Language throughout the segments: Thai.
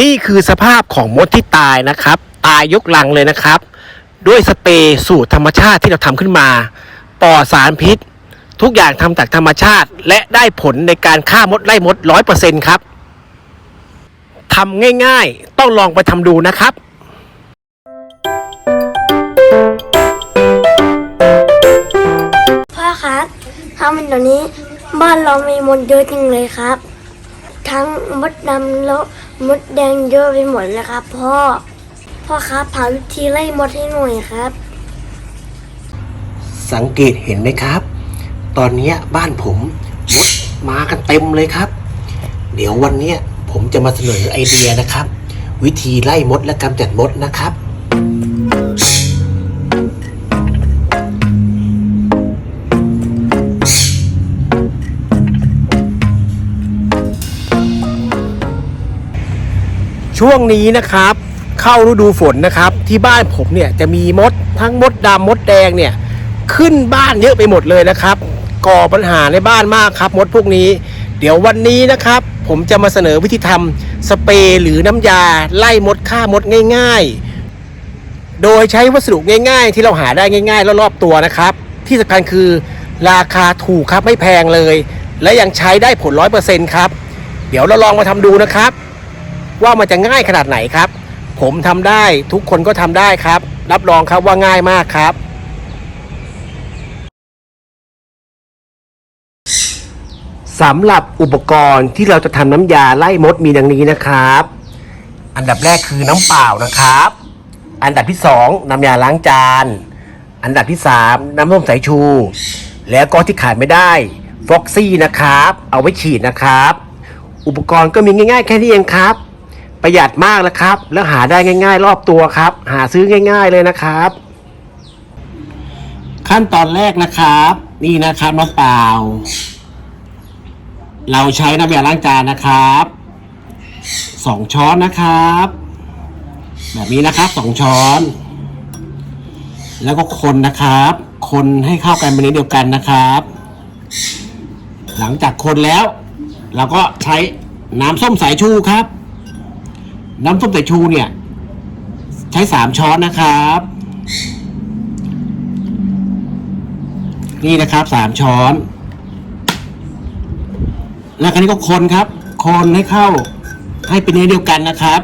นี่คือสภาพของมดที่ตายนะครับ ตายยกลังเลยนะครับ ด้วยสเปรย์สูตรธรรมชาติที่เราทำขึ้นมาปลอดสารพิษ ทุกอย่างทำจากธรรมชาติ และได้ผลในการฆ่ามดไล่มดร้อยเปอร์เซ็นครับทำง่ายๆ ต้องลองไปทำดูนะครับพ่อครับทำเป็นเดี๋ยวนี้บ้านเรามีมดเยอะจริงเลยครับ ทั้งมดดำแล้ว มดแดงเยอะไปหมดเลยครับ พ่อ พ่อครับหาวิธีไล่มดให้หน่อยครับ สังเกตเห็นไหมครับ ตอนนี้บ้านผมมดมากันเต็มเลยครับ เดี๋ยววันนี้ผมจะมาเสนอไอเดียนะครับ วิธีไล่มดและกำจัดมดนะครับ ช่วงนี้นะครับ เข้าฤดูฝนนะครับ ที่บ้านผมเนี่ยจะมีมดทั้งมดดำมดแดงเนี่ย ขึ้นบ้านเยอะไปหมดเลยนะครับ ก่อปัญหาในบ้านมากครับ มดพวกนี้ เดี๋ยววันนี้นะครับ ผมจะมาเสนอวิธีทำสเปรย์หรือน้ำยาไล่มดฆ่ามดง่าย ๆ โดยใช้วัสดุง่าย ๆ ที่เราหาได้ง่าย ๆ รอบๆตัวนะครับ ที่สำคัญคือราคาถูกครับไม่แพงเลย และยังใช้ได้ผลร้อยเปอร์เซ็นต์ครับ เดี๋ยวเราลองมาทำดูนะครับ ว่ามันจะง่ายขนาดไหนครับ ผมทำได้ทุกคนก็ทำได้ครับ รับรองครับว่าง่ายมากครับ สำหรับอุปกรณ์ที่เราจะทำน้ำยาไล่มดมีดังนี้นะครับ อันดับแรกคือน้ำเปล่านะครับ อันดับที่สองน้ำยาล้างจาน อันดับที่สามน้ำส้มสายชู แล้วก็ที่ขาดไม่ได้ฟ็อกซี่นะครับ เอาไว้ฉีดนะครับ อุปกรณ์ก็มีง่าย ๆ แค่นี้เองครับ ประหยัดมากนะครับ แล้วหาได้ง่าย ๆ รอบตัวครับ หาซื้อง่าย ๆเลยนะครับ ขั้นตอนแรกนะครับ นี่นะครับน้ำเปล่า เราใช้น้ำยาล้างจานนะครับสองช้อนนะครับ แบบนี้นะครับสองช้อน แล้วก็คนนะครับ คนให้เข้ากันเป็นเนื้อเดียวกันนะครับ หลังจากคนแล้ว เราก็ใช้น้ำส้มสายชูครับ น้ำส้มสายชูเนี่ย ใช้สามช้อนนะครับ นี่นะครับสามช้อน แล้วคราวนี้ก็คนครับ คนให้เข้า ให้เป็นเนื้อเดียวกันนะครับ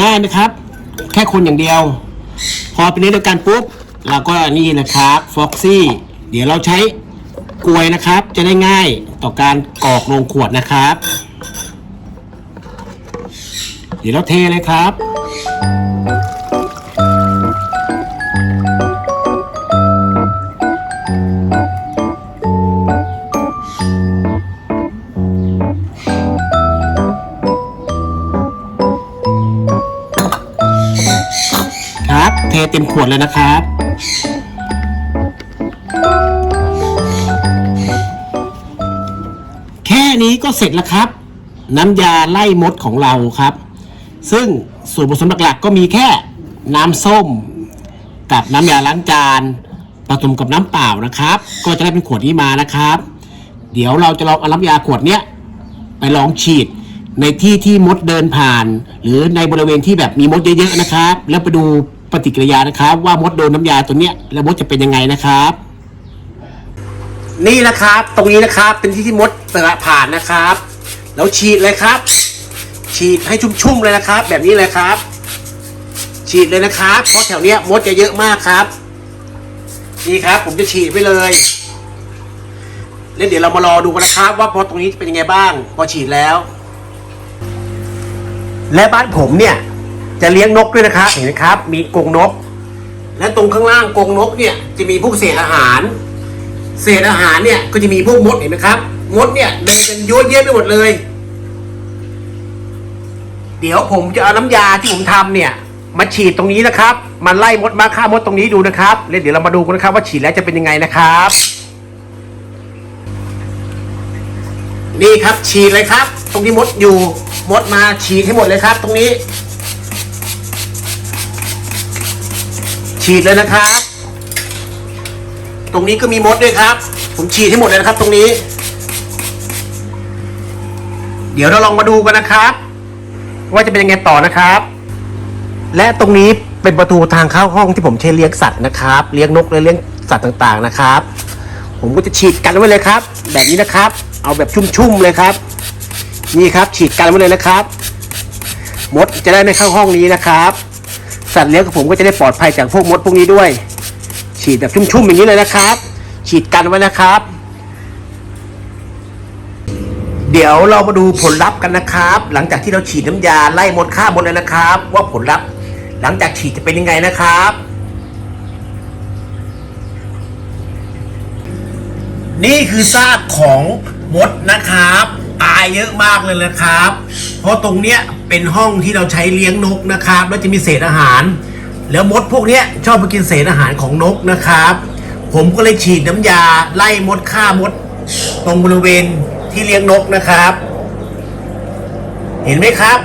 ง่ายไหมครับ แค่คนอย่างเดียว พอเป็นเนื้อเดียวกันปุ๊บเราก็นี่นะครับฟ็อกซี่ เดี๋ยวเราใช้ กลวยนะครับ จะได้ง่ายต่อการกรอกลงขวดนะครับ เดี๋ยวเราเทเลยครับครับ เทเต็มขวดเลยนะครับ นี้ก็เสร็จแล้วครับ น้ำยาไล่มดของเราครับ ซึ่งส่วนผสมหลักๆก็มีแค่น้ำส้ม กับน้ำยาล้างจานผสมกับน้ำเปล่านะครับ ก็จะได้เป็นขวดนี้มานะครับ เดี๋ยวเราจะลองเอาน้ำยาขวดเนี้ยไปลองฉีดในที่ที่มดเดินผ่าน หรือในบริเวณที่แบบมีมดเยอะๆนะครับ แล้วไปดูปฏิกิริยานะครับ ว่ามดโดนน้ำยาตัวเนี้ยแล้วมดจะเป็นยังไงนะครับ นี่นะครับ ตรงนี้นะครับเป็นที่ที่มดผ่านนะครับ แล้วฉีดเลยครับ ฉีดให้ชุ่มๆเลยนะครับ แบบนี้เลยครับ ฉีดเลยนะครับ เพราะแถวเนี้ยมดจะเยอะมากครับนี่ครับ ผมจะฉีดไปเลยแล้วเดี๋ยวเรามารอดูกันนะครับ ว่าพอตรงนี้เป็นยังไงบ้าง พอฉีดแล้ว และบ้านผมเนี่ยจะเลี้ยงนกด้วยนะครับเห็นไหมครับ มีกรงนก และตรงข้างล่างกรงนกเนี่ยจะมีพวกเศษอาหาร เศษอาหารเนี่ยก็จะมีพวกมดเห็นไหมครับ มดเนี่ยเดินกันยั่วเยี่ยไปหมดเลย เดี๋ยวผมจะเอาน้ำยาที่ผมทำเนี่ยมาฉีดตรงนี้นะครับมาไล่มดมาฆ่ามดตรงนี้ดูนะครับแล้วเดี๋ยวเรามาดูกันนะครับ ว่าฉีดแล้วจะเป็นยังไงนะครับ นี่ครับฉีดเลยครับ ตรงที่มดอยู่มดมาฉีดให้หมดเลยครับ ตรงนี้ ฉีดเลยนะครับ ตรงนี้ก็มีมดด้วยครับ ผมฉีดให้หมดเลยนะครับ ตรงนี้ เดี๋ยวเราลองมาดูกันนะครับ ว่าจะเป็นยังไงต่อนะครับ และตรงนี้เป็นประตูทางเข้าห้องที่ผมใช้เลี้ยงสัตว์นะครับ เลี้ยงนกและเลี้ยงสัตว์ต่างๆนะครับ ผมก็จะฉีดกันไว้เลยครับ แบบนี้นะครับ เอาแบบชุ่มๆเลยครับ นี่ครับฉีดกันไว้เลยนะครับ มดจะได้ไม่เข้าห้องนี้นะครับ สัตว์เลี้ยงของผมก็จะได้ปลอดภัยจากพวกมดพวกนี้ด้วย ฉีดแบบชุ่มๆอย่างนี้เลยนะครับ ฉีดกันไว้นะครับ เดี๋ยวเรามาดูผลลัพธ์กันนะครับ หลังจากที่เราฉีดน้ำยาไล่มดฆ่ามดแล้วนะครับ ว่าผลลัพธ์หลังจากฉีดจะเป็นยังไงนะครับ นี่คือซากของมดนะครับตายเยอะมากเลยนะครับ เพราะตรงเนี้ยเป็นห้องที่เราใช้เลี้ยงนกนะครับ แล้วจะมีเศษอาหาร แล้วมดพวกนี้ชอบไปกินเศษอาหารของนกนะครับ ผมก็เลยฉีดน้ำยาไล่มดฆ่ามด ตรงบริเวณที่เลี้ยงนกนะครับ เห็นไหมครับ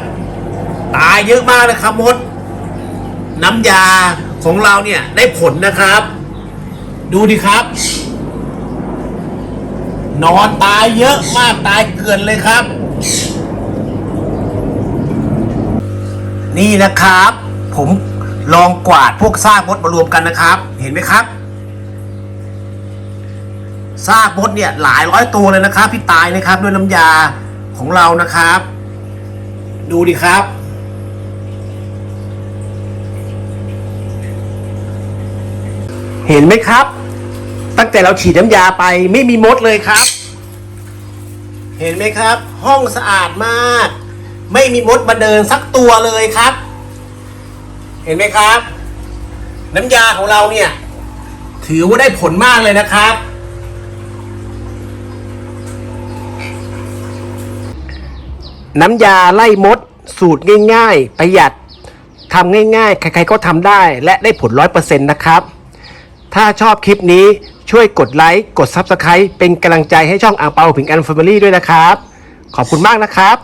ตายเยอะมากนะครับมด น้ำยาของเราเนี่ยได้ผลนะครับ ดูดิครับ นอนตายเยอะมากตายเกลื่อนเลยครับ นี่นะครับ ผม ลองกวาดพวกซากมดมารวมกันนะครับ เห็นไหมครับซากมดเนี่ยหลายร้อยตัวเลยนะครับที่ตายนะครับด้วยน้ำยาของเรานะครับ ดูดิครับ เห็นไหมครับ ตั้งแต่เราฉีดน้ำยาไปไม่มีมดเลยครับ เห็นไหมครับ ห้องสะอาดมาก ไม่มีมดมาเดินสักตัวเลยครับ เห็นไหมครับ น้ำยาของเราเนี่ย ถือว่าได้ผลมากเลยนะครับ น้ำยาไล่มด สูตรง่าย ๆ ประหยัดทำง่าย ๆ ใครๆก็ทำได้และได้ผลร้อยเปอร์เซ็นต์นะครับ ถ้าชอบคลิปนี้ช่วยกดไลค์ กด Subscribe เป็นกำลังใจให้ช่องอ่างเปาผิงแอันฟมิลี่ด้วยนะครับ ขอบคุณมากนะครับ